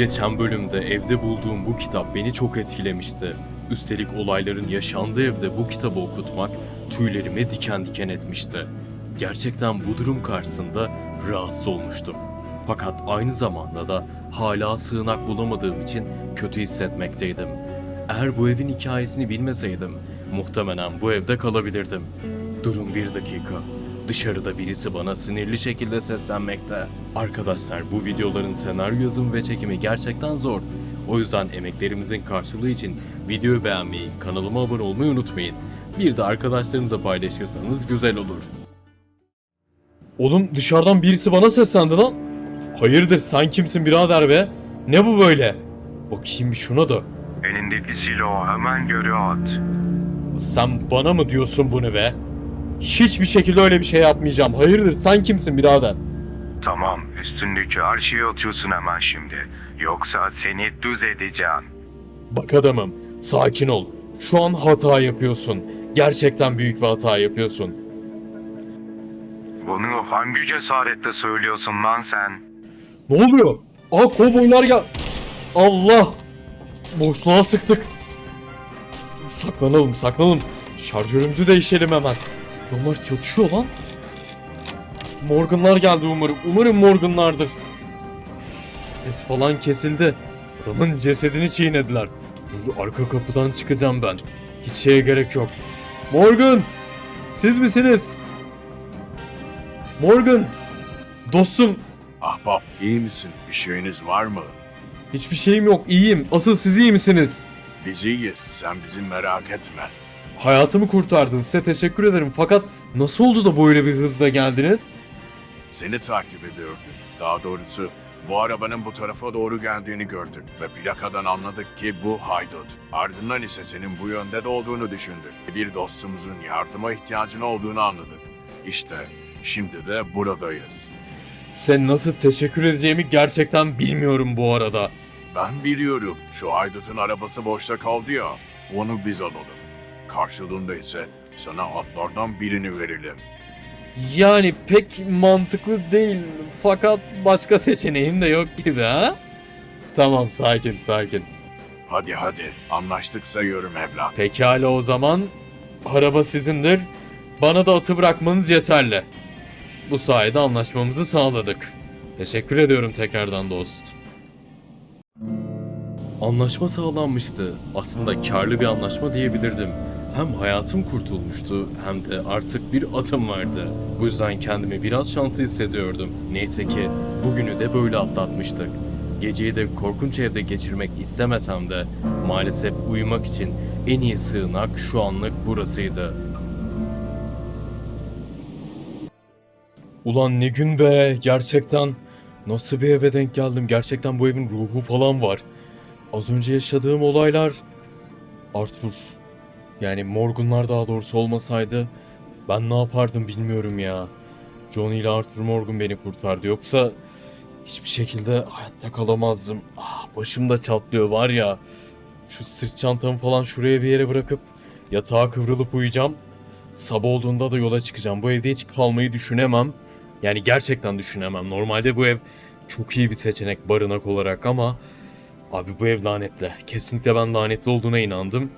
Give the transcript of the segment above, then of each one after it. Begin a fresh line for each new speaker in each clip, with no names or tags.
Geçen bölümde evde bulduğum bu kitap beni çok etkilemişti. Üstelik olayların yaşandığı evde bu kitabı okutmak tüylerimi diken diken etmişti. Gerçekten bu durum karşısında rahatsız olmuştum. Fakat aynı zamanda da hala sığınak bulamadığım için kötü hissetmekteydim. Eğer bu evin hikayesini bilmeseydim muhtemelen bu evde kalabilirdim. Durun bir dakika. Dışarıda birisi bana sinirli şekilde seslenmekte. Arkadaşlar bu videoların senaryo yazımı ve çekimi gerçekten zor. O yüzden emeklerimizin karşılığı için videoyu beğenmeyi, kanalıma abone olmayı unutmayın. Bir de arkadaşlarınıza paylaşırsanız güzel olur. Oğlum dışarıdan birisi bana seslendi lan. Hayırdır sen kimsin birader be? Ne bu böyle? Bakayım bir şuna da.
Elindeki silahı hemen geri at.
Sen bana mı diyorsun bunu be? Hiçbir şekilde öyle bir şey yapmayacağım. Hayırdır sen kimsin birader?
Tamam, üstündeki her şeyi atıyorsun hemen şimdi. Yoksa seni düz edeceğim.
Bak adamım, sakin ol. Şu an hata yapıyorsun. Gerçekten büyük bir hata yapıyorsun.
Bunu hangi cesaretle söylüyorsun lan sen?
Ne oluyor? Aa kovboylar gel... Allah! Boşluğa sıktık. Saklanalım, saklanalım. Şarjörümüzü değişelim hemen. Adamlar çatışıyor lan. Morganlar geldi umarım. Umarım Morganlardır. Ses falan kesildi. Adamın cesedini çiğnediler. Dur arka kapıdan çıkacağım ben. Hiç şeye gerek yok. Morgan! Siz misiniz? Morgan! Dostum
Ahbap iyi misin? Bir şeyiniz var mı?
Hiçbir şeyim yok, iyiyim. Asıl siz iyi misiniz?
Biz iyiyiz. Sen bizi merak etme.
Hayatımı kurtardın, size teşekkür ederim. Fakat nasıl oldu da böyle bir hızla geldiniz?
Seni takip ediyorduk. Daha doğrusu bu arabanın bu tarafa doğru geldiğini gördük ve plakadan anladık ki bu haydut. Ardından ise senin bu yönde de olduğunu düşündük. Bir dostumuzun yardıma ihtiyacın olduğunu anladık. İşte şimdi de buradayız.
Sen nasıl teşekkür edeceğimi gerçekten bilmiyorum bu arada.
Ben biliyorum. Şu haydutun arabası boşta kaldı ya. Onu biz alalım. Karşılığında ise sana atlardan birini verelim.
Yani pek mantıklı değil fakat başka seçeneğim de yok gibi ha? Tamam sakin sakin.
Hadi hadi anlaştık sayıyorum evlat.
Pekala o zaman araba sizindir. Bana da atı bırakmanız yeterli. Bu sayede anlaşmamızı sağladık. Teşekkür ediyorum tekrardan dost. Anlaşma sağlanmıştı. Aslında karlı bir anlaşma diyebilirdim. Hem hayatım kurtulmuştu hem de artık bir atım vardı. Bu yüzden kendimi biraz şanslı hissediyordum. Neyse ki bugünü de böyle atlatmıştık. Geceyi de korkunç evde geçirmek istemesem de maalesef uyumak için en iyi sığınak şu anlık burasıydı. Ulan ne gün be gerçekten nasıl bir eve denk geldim gerçekten bu evin ruhu falan var. Az önce yaşadığım olaylar Arthur yani Morganlar daha doğrusu olmasaydı ben ne yapardım bilmiyorum ya. Johnny ile Arthur Morgan beni kurtardı yoksa hiçbir şekilde hayatta kalamazdım. Ah başım da çatlıyor var ya. Şu sırt çantamı falan şuraya bir yere bırakıp yatağa kıvrılıp uyuyacağım. Sabah olduğunda da yola çıkacağım. Bu evde hiç kalmayı düşünemem. Yani gerçekten düşünemem. Normalde bu ev çok iyi bir seçenek barınak olarak ama abi bu ev lanetli. Kesinlikle ben lanetli olduğuna inandım.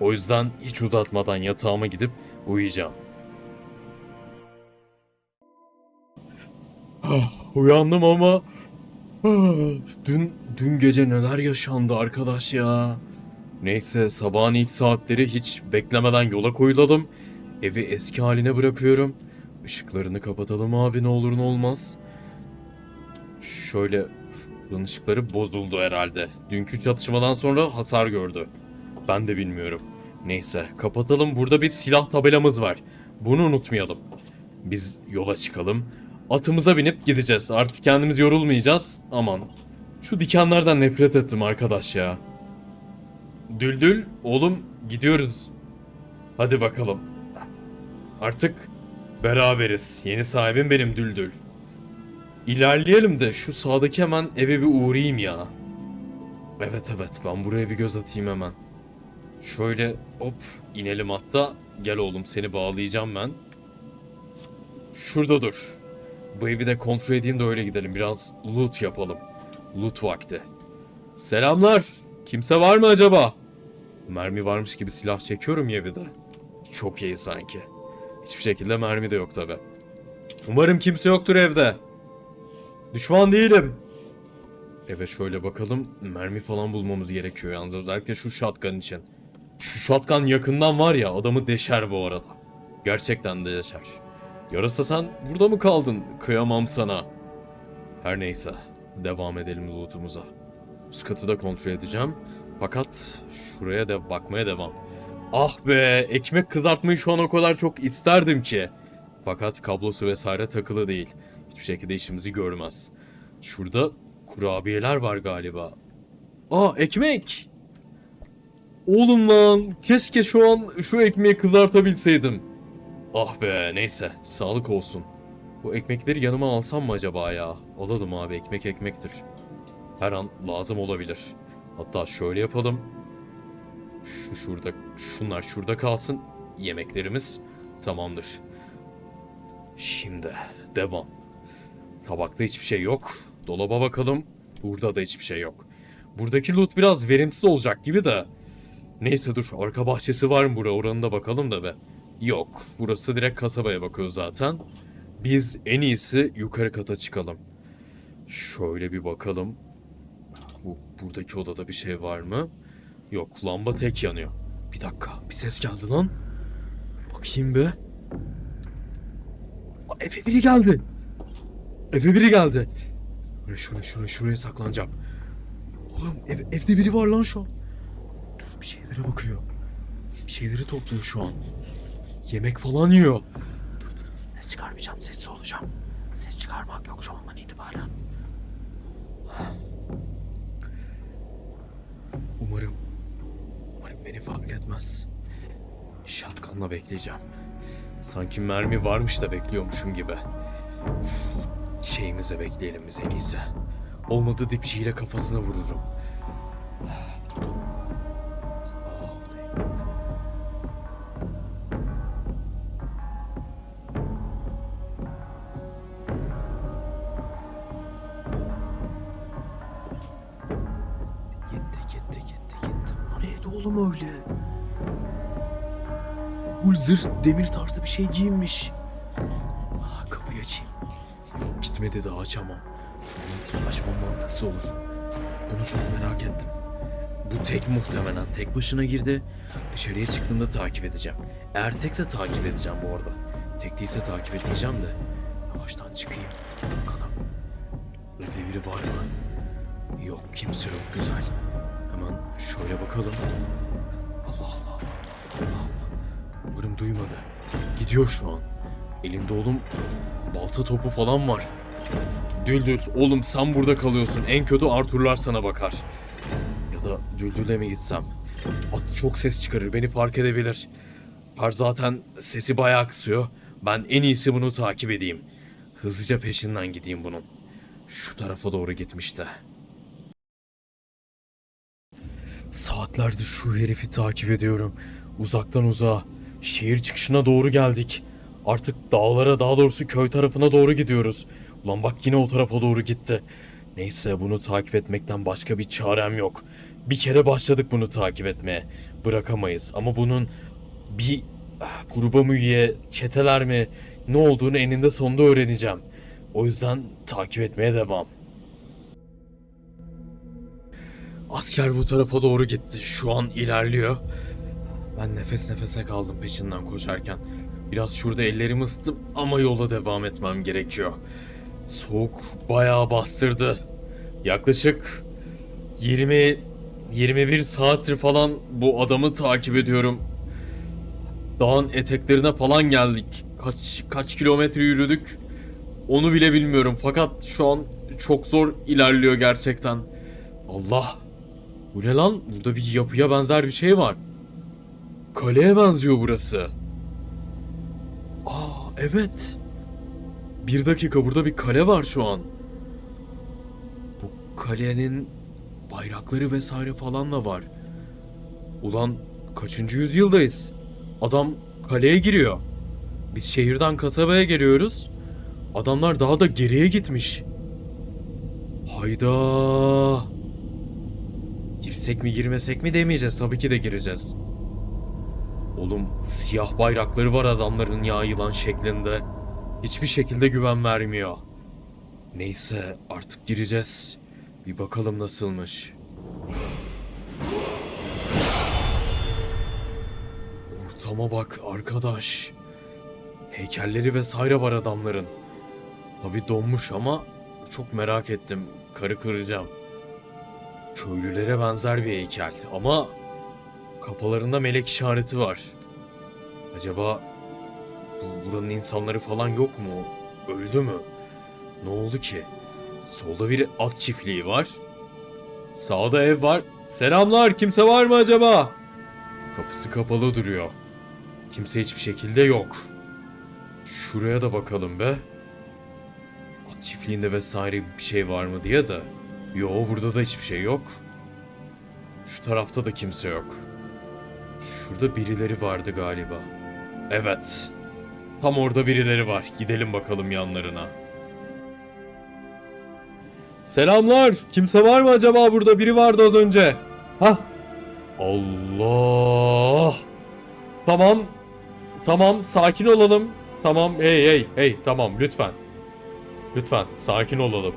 O yüzden hiç uzatmadan yatağıma gidip uyuyacağım. Ah, uyandım ama ah, dün dün gece neler yaşandı arkadaş ya. Neyse sabahın ilk saatleri hiç beklemeden yola koyuladım. Evi eski haline bırakıyorum. Işıklarını kapatalım abi ne olur ne olmaz. Şöyle ışıkları bozuldu herhalde. Dünkü çatışmadan sonra hasar gördü. Ben de bilmiyorum. Neyse kapatalım burada bir silah tabelamız var. Bunu unutmayalım. Biz yola çıkalım. Atımıza binip gideceğiz. Artık kendimiz yorulmayacağız. Aman. Şu dikenlerden nefret ettim arkadaş ya. Düldül oğlum gidiyoruz. Hadi bakalım. Artık beraberiz. Yeni sahibim benim Düldül. İlerleyelim de şu sağdaki hemen eve bir uğrayayım ya. Evet evet ben buraya bir göz atayım hemen. Şöyle hop inelim hatta. Gel oğlum seni bağlayacağım ben. Şurada dur. Bu evi de kontrol edeyim de öyle gidelim. Biraz loot yapalım. Loot vakti. Selamlar. Kimse var mı acaba? Mermi varmış gibi silah çekiyorum ya bir de. Çok iyi sanki. Hiçbir şekilde mermi de yok tabi. Umarım kimse yoktur evde. Düşman değilim. Eve şöyle bakalım. Mermi falan bulmamız gerekiyor yalnız özellikle şu shotgun için. Şu shotgun yakından var ya adamı deşer bu arada. Gerçekten de deşer. Yarasa sen burada mı kaldın? Kıyamam sana. Her neyse. Devam edelim loot'umuza. Üst katı da kontrol edeceğim. Fakat şuraya da bakmaya devam. Ah be ekmek kızartmayı şu an o kadar çok isterdim ki. Fakat kablosu vesaire takılı değil. Hiçbir şekilde işimizi görmez. Şurada kurabiyeler var galiba. Aa ekmek! Oğlum lan keşke şu an şu ekmeği kızartabilseydim. Ah be neyse sağlık olsun. Bu ekmekleri yanıma alsam mı acaba ya? Alalım abi ekmek ekmektir. Her an lazım olabilir. Hatta şöyle yapalım. Şu şurada, şunlar şurada kalsın. Yemeklerimiz tamamdır. Şimdi devam. Tabakta hiçbir şey yok. Dolaba bakalım. Burada da hiçbir şey yok. Buradaki loot biraz verimsiz olacak gibi de. Neyse dur arka bahçesi var mı bura oranı da bakalım da be. Yok burası direkt kasabaya bakıyor zaten. Biz en iyisi yukarı kata çıkalım. Şöyle bir bakalım. Bu buradaki odada bir şey var mı? Yok lamba tek yanıyor. Bir dakika bir ses geldi lan. Bakayım be. Aa, Eve biri geldi. Eve biri geldi. Şuraya şuraya şuraya şuraya saklanacağım. Oğlum ev, evde biri var lan şu an. Bir şeylere bakıyor. Bir şeyleri topluyor şu an. Yemek falan yiyor. Dur dur dur. Ses çıkarmayacağım. Sessiz olacağım. Ses çıkarmak yok şu andan itibaren. Umarım... Umarım beni fark etmez. Şatkanla bekleyeceğim. Sanki mermi varmış da bekliyormuşum gibi. Şu şeyimize bekleyelim biz en iyisi. Olmadı dipçiyle kafasına vururum. Zırh demir tarzı bir şey giyinmiş. Aa, kapıyı açayım. Yok gitmedi daha açamam. Şu an açmam mantıksız olur. Bunu çok merak ettim. Bu tek muhtemelen tek başına girdi. Dışarıya çıktığında takip edeceğim. Eğer tekse takip edeceğim bu arada. Tek değilse takip etmeyeceğim de. Yavaştan çıkayım. Bakalım. Evde biri var mı? Yok kimse yok güzel. Hemen şöyle bakalım. Allah Allah Allah Allah Allah. Umarım duymadı. Gidiyor şu an. Elinde oğlum balta topu falan var. Düldül oğlum sen burada kalıyorsun. En kötü Arthur'lar sana bakar. Ya da Düldül'e mi gitsem? At çok ses çıkarır beni fark edebilir. Par zaten sesi bayağı kısıyor. Ben en iyisi bunu takip edeyim. Hızlıca peşinden gideyim bunun. Şu tarafa doğru gitmişti. Saatlerdir şu herifi takip ediyorum. Uzaktan uzağa. Şehir çıkışına doğru geldik. Artık dağlara daha doğrusu köy tarafına doğru gidiyoruz. Ulan bak yine o tarafa doğru gitti. Neyse bunu takip etmekten başka bir çarem yok. Bir kere başladık bunu takip etmeye. Bırakamayız ama bunun bir ah, gruba mı üye, çeteler mi ne olduğunu eninde sonunda öğreneceğim. O yüzden takip etmeye devam. Asker bu tarafa doğru gitti. Şu an ilerliyor. Ben nefes nefese kaldım peşinden koşarken. Biraz şurada ellerimi ısıttım ama yola devam etmem gerekiyor. Soğuk bayağı bastırdı. Yaklaşık 20 21 saattir falan bu adamı takip ediyorum. Dağın eteklerine falan geldik. Kaç kaç kilometre yürüdük onu bile bilmiyorum fakat şu an çok zor ilerliyor gerçekten. Allah bu ne lan? Burada bir yapıya benzer bir şey var. Kaleye benziyor burası. Aa evet. Bir dakika burada bir kale var şu an. Bu kalenin bayrakları vesaire falan da var. Ulan kaçıncı yüzyıldayız? Adam kaleye giriyor. Biz şehirden kasabaya geliyoruz. Adamlar daha da geriye gitmiş. Hayda. girsek mi girmesek mi demeyeceğiz. Tabii ki de gireceğiz. Oğlum siyah bayrakları var adamların ya yılan şeklinde. Hiçbir şekilde güven vermiyor. Neyse artık gireceğiz. Bir bakalım nasılmış. Ortama bak arkadaş. Heykelleri vesaire var adamların. Tabi donmuş ama çok merak ettim. Karı kıracağım. Köylülere benzer bir heykel ama kafalarında melek işareti var. Acaba bu buranın insanları falan yok mu? Öldü mü? Ne oldu ki? Solda bir at çiftliği var. Sağda ev var. Selamlar kimse var mı acaba? Kapısı kapalı duruyor. Kimse hiçbir şekilde yok. Şuraya da bakalım be. At çiftliğinde vesaire bir şey var mı diye de. Yo burada da hiçbir şey yok. Şu tarafta da kimse yok. Şurada birileri vardı galiba. Evet. Tam orada birileri var. Gidelim bakalım yanlarına. Selamlar. Kimse var mı acaba burada? Biri vardı az önce. Hah. Allah. Tamam. Tamam. Sakin olalım. Tamam. Hey hey hey. Tamam lütfen. Lütfen sakin olalım.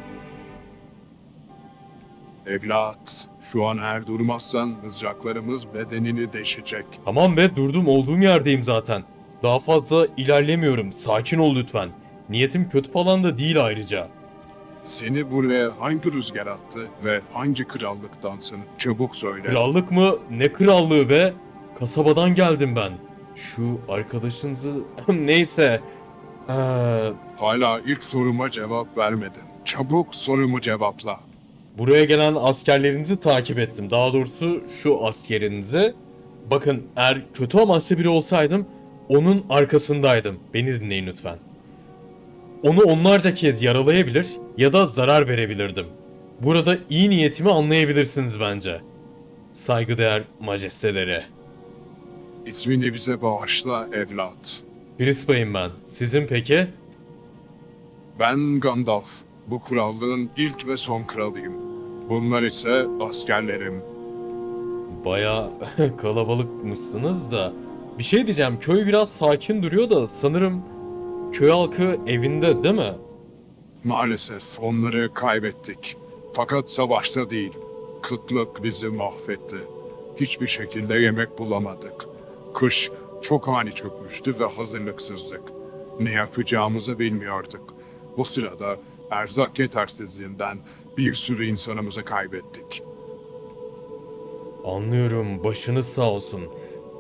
Evlat, şu an eğer durmazsan mızraklarımız bedenini deşecek.
Tamam be durdum olduğum yerdeyim zaten. Daha fazla ilerlemiyorum. Sakin ol lütfen. Niyetim kötü falan da değil ayrıca.
Seni buraya hangi rüzgar attı ve hangi krallıktansın? Çabuk söyle.
Krallık mı? Ne krallığı be? Kasabadan geldim ben. Şu arkadaşınızı... Neyse. Ee,
Hala ilk soruma cevap vermedin. Çabuk sorumu cevapla.
Buraya gelen askerlerinizi takip ettim. Daha doğrusu şu askerinizi. Bakın eğer kötü amaçlı biri olsaydım onun arkasındaydım. Beni dinleyin lütfen. Onu onlarca kez yaralayabilir ya da zarar verebilirdim. Burada iyi niyetimi anlayabilirsiniz bence. Saygıdeğer majesteleri.
İsmini bize bağışla evlat.
Brisbane'im ben. Sizin peki?
Ben Gandalf. Bu krallığın ilk ve son kralıyım. Bunlar ise askerlerim.
Baya kalabalıkmışsınız da. Bir şey diyeceğim. Köy biraz sakin duruyor da sanırım köy halkı evinde değil mi?
Maalesef onları kaybettik. Fakat savaşta değil. Kıtlık bizi mahvetti. Hiçbir şekilde yemek bulamadık. Kış çok ani çökmüştü ve hazırlıksızlık. Ne yapacağımızı bilmiyorduk. Bu sırada erzak yetersizliğinden bir sürü insanımızı kaybettik.
Anlıyorum. Başınız sağ olsun.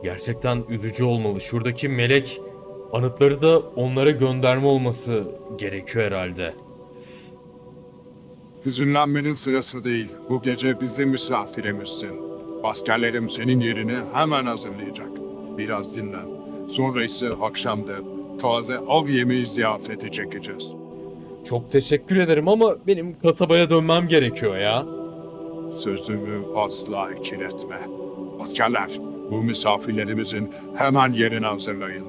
Gerçekten üzücü olmalı. Şuradaki melek anıtları da onlara gönderme olması gerekiyor herhalde.
Hüzünlenmenin sırası değil. Bu gece bizim misafirimizsin. Askerlerim senin yerini hemen hazırlayacak. Biraz dinlen. Sonra ise akşamda taze av yemeği ziyafeti çekeceğiz.
Çok teşekkür ederim ama benim kasabaya dönmem gerekiyor ya.
Sözümü asla ikiletme. Askerler, bu misafirlerimizin hemen yerini hazırlayın.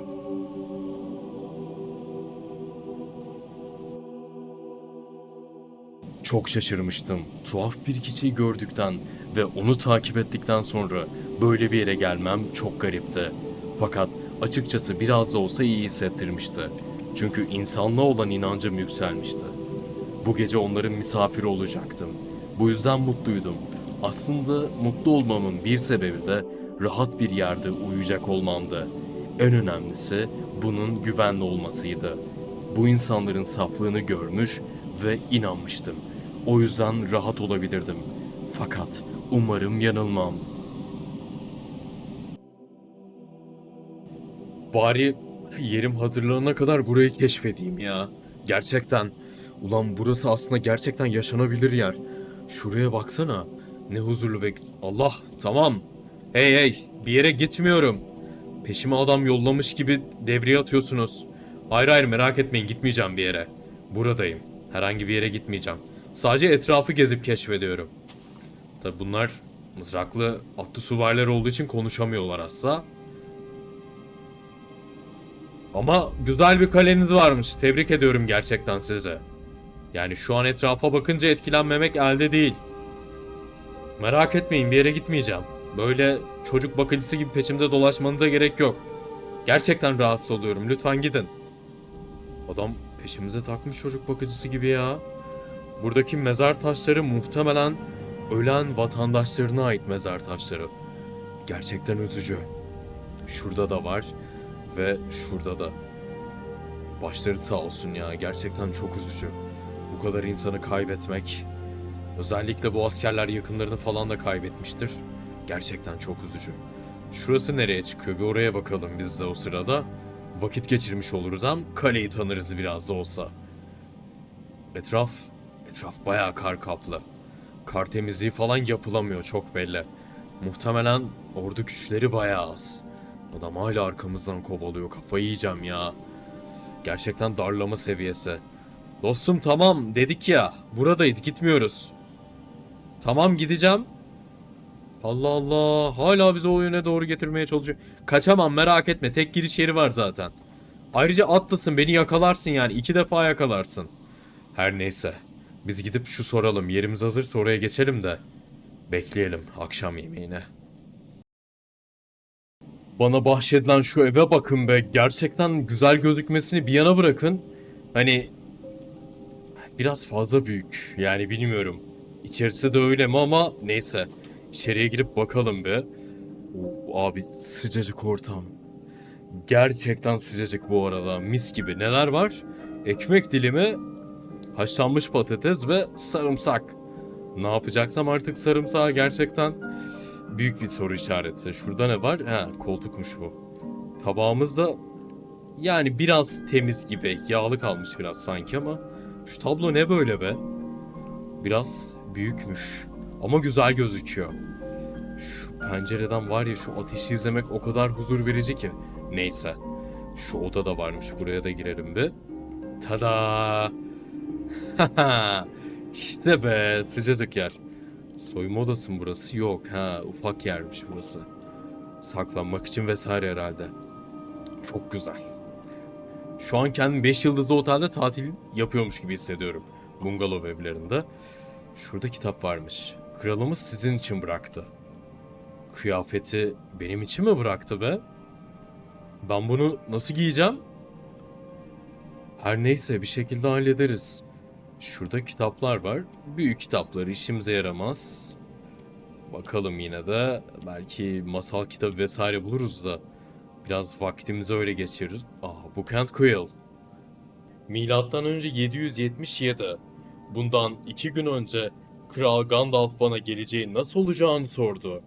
Çok şaşırmıştım. Tuhaf bir kişiyi gördükten ve onu takip ettikten sonra böyle bir yere gelmem çok garipti. Fakat açıkçası biraz da olsa iyi hissettirmişti. Çünkü insanlığa olan inancım yükselmişti. Bu gece onların misafiri olacaktım. Bu yüzden mutluydum. Aslında mutlu olmamın bir sebebi de rahat bir yerde uyuyacak olmamdı. En önemlisi bunun güvenli olmasıydı. Bu insanların saflığını görmüş ve inanmıştım. O yüzden rahat olabilirdim. Fakat umarım yanılmam. Bari yerim hazırlanana kadar burayı keşfedeyim ya. Gerçekten. Ulan burası aslında gerçekten yaşanabilir yer. Şuraya baksana. Ne huzurlu ve... Allah tamam. Hey hey bir yere gitmiyorum. Peşime adam yollamış gibi devreye atıyorsunuz. Hayır hayır merak etmeyin gitmeyeceğim bir yere. Buradayım. Herhangi bir yere gitmeyeceğim. Sadece etrafı gezip keşfediyorum. Tabi bunlar mızraklı atlı suvarlar olduğu için konuşamıyorlar asla. Ama güzel bir kaleniz varmış. Tebrik ediyorum gerçekten size. Yani şu an etrafa bakınca etkilenmemek elde değil. Merak etmeyin bir yere gitmeyeceğim. Böyle çocuk bakıcısı gibi peşimde dolaşmanıza gerek yok. Gerçekten rahatsız oluyorum. Lütfen gidin. Adam peşimize takmış çocuk bakıcısı gibi ya. Buradaki mezar taşları muhtemelen ölen vatandaşlarına ait mezar taşları. Gerçekten üzücü. Şurada da var ve şurada da. Başları sağ olsun ya. Gerçekten çok üzücü. Bu kadar insanı kaybetmek. Özellikle bu askerler yakınlarını falan da kaybetmiştir. Gerçekten çok üzücü. Şurası nereye çıkıyor? Bir oraya bakalım biz de o sırada. Vakit geçirmiş oluruz hem kaleyi tanırız biraz da olsa. Etraf, etraf bayağı kar kaplı. Kar temizliği falan yapılamıyor çok belli. Muhtemelen ordu güçleri bayağı az. Adam hala arkamızdan kovalıyor. Kafayı yiyeceğim ya. Gerçekten darlama seviyesi. Dostum tamam dedik ya. Buradayız gitmiyoruz. Tamam gideceğim. Allah Allah. Hala bizi o yöne doğru getirmeye çalışıyor. Kaçamam merak etme. Tek giriş yeri var zaten. Ayrıca atlasın beni yakalarsın yani. iki defa yakalarsın. Her neyse. Biz gidip şu soralım. Yerimiz hazırsa oraya geçelim de. Bekleyelim akşam yemeğine. Bana bahşedilen şu eve bakın be. Gerçekten güzel gözükmesini bir yana bırakın. Hani biraz fazla büyük. Yani bilmiyorum. İçerisi de öyle mi ama neyse. İçeriye girip bakalım be. Oo, abi sıcacık ortam. Gerçekten sıcacık bu arada. Mis gibi. Neler var? Ekmek dilimi, haşlanmış patates ve sarımsak. Ne yapacaksam artık sarımsağı gerçekten büyük bir soru işareti. Şurada ne var? Ha, koltukmuş bu. Tabağımız da yani biraz temiz gibi. Yağlı kalmış biraz sanki ama şu tablo ne böyle be? Biraz büyükmüş. Ama güzel gözüküyor. Şu pencereden var ya şu ateşi izlemek o kadar huzur verici ki. Neyse. Şu oda da varmış. Buraya da girelim bir. Tada! işte be sıcacık yer. Soyunma odası mı burası? Yok ha ufak yermiş burası. Saklanmak için vesaire herhalde. Çok güzel. Şu an kendimi 5 yıldızlı otelde tatil yapıyormuş gibi hissediyorum. Bungalov evlerinde. Şurada kitap varmış. Kralımız sizin için bıraktı. Kıyafeti benim için mi bıraktı be? Ben bunu nasıl giyeceğim? Her neyse bir şekilde hallederiz. Şurada kitaplar var. Büyük kitapları işimize yaramaz. Bakalım yine de belki masal kitabı vesaire buluruz da biraz vaktimizi öyle geçiririz. Aa, Book and Quill. Milattan önce 777. Bundan iki gün önce Kral Gandalf bana geleceği nasıl olacağını sordu.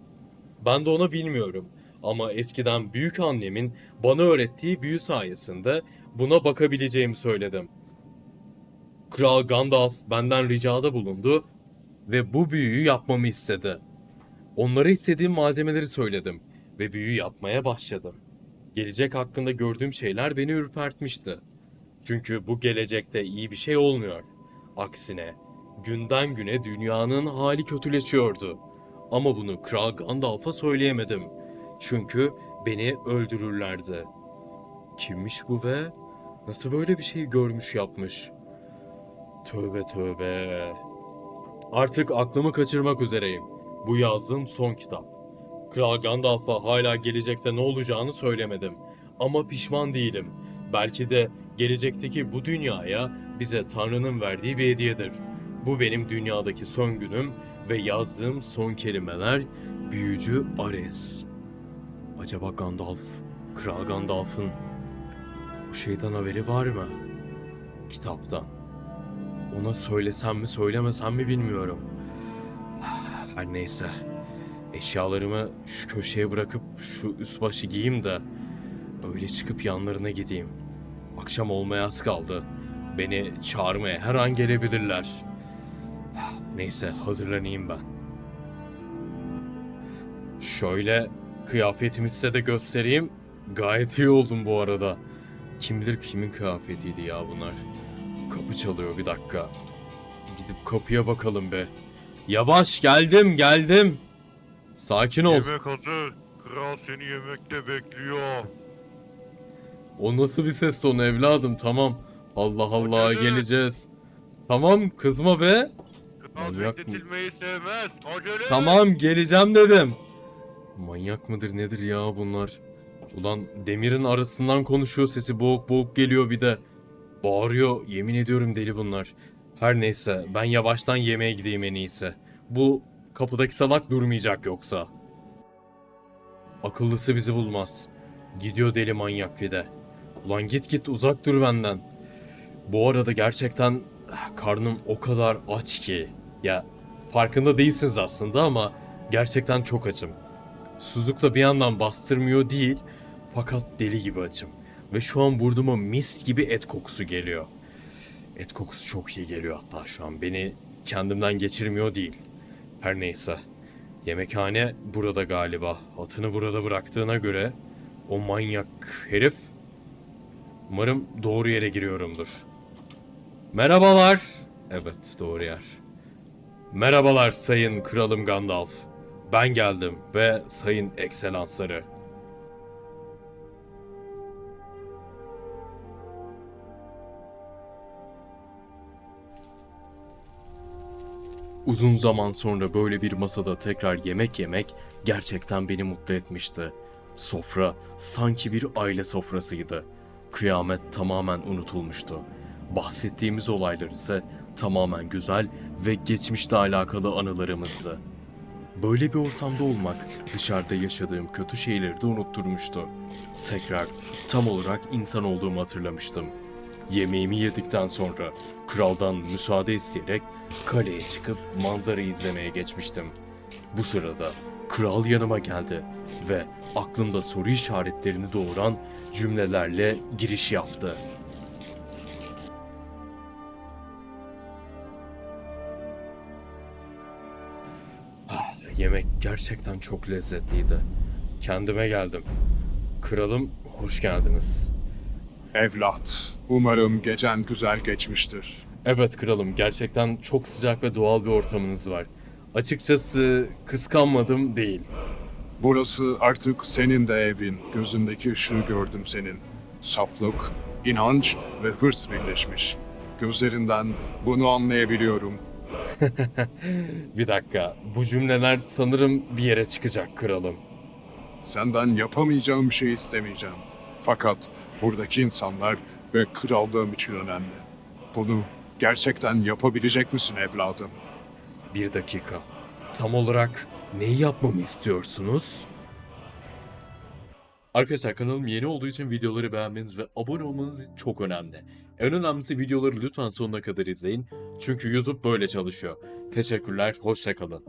Ben de ona bilmiyorum. Ama eskiden büyük annemin bana öğrettiği büyü sayesinde buna bakabileceğimi söyledim. Kral Gandalf benden ricada bulundu ve bu büyüyü yapmamı istedi. Onlara istediğim malzemeleri söyledim ve büyü yapmaya başladım. Gelecek hakkında gördüğüm şeyler beni ürpertmişti. Çünkü bu gelecekte iyi bir şey olmuyor. Aksine günden güne dünyanın hali kötüleşiyordu. Ama bunu Kral Gandalf'a söyleyemedim. Çünkü beni öldürürlerdi. Kimmiş bu be? Nasıl böyle bir şey görmüş yapmış? Tövbe tövbe. Artık aklımı kaçırmak üzereyim. Bu yazdığım son kitap. Kral Gandalf'a hala gelecekte ne olacağını söylemedim. Ama pişman değilim. Belki de gelecekteki bu dünyaya bize Tanrı'nın verdiği bir hediyedir. Bu benim dünyadaki son günüm ve yazdığım son kelimeler büyücü Ares. Acaba Gandalf, Kral Gandalf'ın bu şeyden haberi var mı? Kitaptan. Ona söylesem mi söylemesem mi bilmiyorum. Her neyse. Eşyalarımı şu köşeye bırakıp şu üst başı giyeyim de öyle çıkıp yanlarına gideyim. Akşam olmaya az kaldı. Beni çağırmaya her an gelebilirler. Neyse hazırlanayım ben. Şöyle kıyafetimi size de göstereyim. Gayet iyi oldum bu arada. Kim bilir kimin kıyafetiydi ya bunlar. Kapı çalıyor bir dakika. Gidip kapıya bakalım be. Yavaş geldim geldim. Sakin ol.
Yemek hazır. Kral seni yemekte bekliyor.
O nasıl bir ses tonu evladım tamam. Allah Allah
Hadi.
geleceğiz. Tamam kızma be.
Kal
Manyak mı?
bekletilmeyi sevmez. Acele et.
Tamam geleceğim dedim. Manyak mıdır nedir ya bunlar? Ulan demirin arasından konuşuyor sesi boğuk boğuk geliyor bir de. Bağırıyor yemin ediyorum deli bunlar. Her neyse ben yavaştan yemeğe gideyim en iyisi. Bu kapıdaki salak durmayacak yoksa. Akıllısı bizi bulmaz. Gidiyor deli manyak bir de. Ulan git git uzak dur benden. Bu arada gerçekten karnım o kadar aç ki. Ya farkında değilsiniz aslında ama gerçekten çok açım. Suzuk da bir yandan bastırmıyor değil fakat deli gibi açım. Ve şu an burnuma mis gibi et kokusu geliyor. Et kokusu çok iyi geliyor hatta şu an. Beni kendimden geçirmiyor değil. Her neyse. Yemekhane burada galiba. Atını burada bıraktığına göre o manyak herif Umarım doğru yere giriyorumdur. Merhabalar. Evet doğru yer. Merhabalar sayın kralım Gandalf. Ben geldim ve sayın ekselansları. Uzun zaman sonra böyle bir masada tekrar yemek yemek gerçekten beni mutlu etmişti. Sofra sanki bir aile sofrasıydı. Kıyamet tamamen unutulmuştu. Bahsettiğimiz olaylar ise tamamen güzel ve geçmişle alakalı anılarımızdı. Böyle bir ortamda olmak dışarıda yaşadığım kötü şeyleri de unutturmuştu. Tekrar tam olarak insan olduğumu hatırlamıştım. Yemeğimi yedikten sonra kraldan müsaade isteyerek kaleye çıkıp manzarayı izlemeye geçmiştim. Bu sırada kral yanıma geldi ve aklımda soru işaretlerini doğuran cümlelerle giriş yaptı. Ah, yemek gerçekten çok lezzetliydi. Kendime geldim. Kralım hoş geldiniz.
Evlat, umarım gecen güzel geçmiştir.
Evet kralım gerçekten çok sıcak ve doğal bir ortamınız var. Açıkçası kıskanmadım değil.
Burası artık senin de evin. Gözündeki ışığı gördüm senin. Saflık, inanç ve hırs birleşmiş. Gözlerinden bunu anlayabiliyorum.
Bir dakika bu cümleler sanırım bir yere çıkacak kralım.
Senden yapamayacağım bir şey istemeyeceğim. Fakat buradaki insanlar ve krallığım için önemli. Bunu gerçekten yapabilecek misin evladım?
Bir dakika. Tam olarak neyi yapmamı istiyorsunuz? Arkadaşlar kanalım yeni olduğu için videoları beğenmeniz ve abone olmanız çok önemli. En önemlisi videoları lütfen sonuna kadar izleyin. Çünkü YouTube böyle çalışıyor. Teşekkürler, hoşçakalın.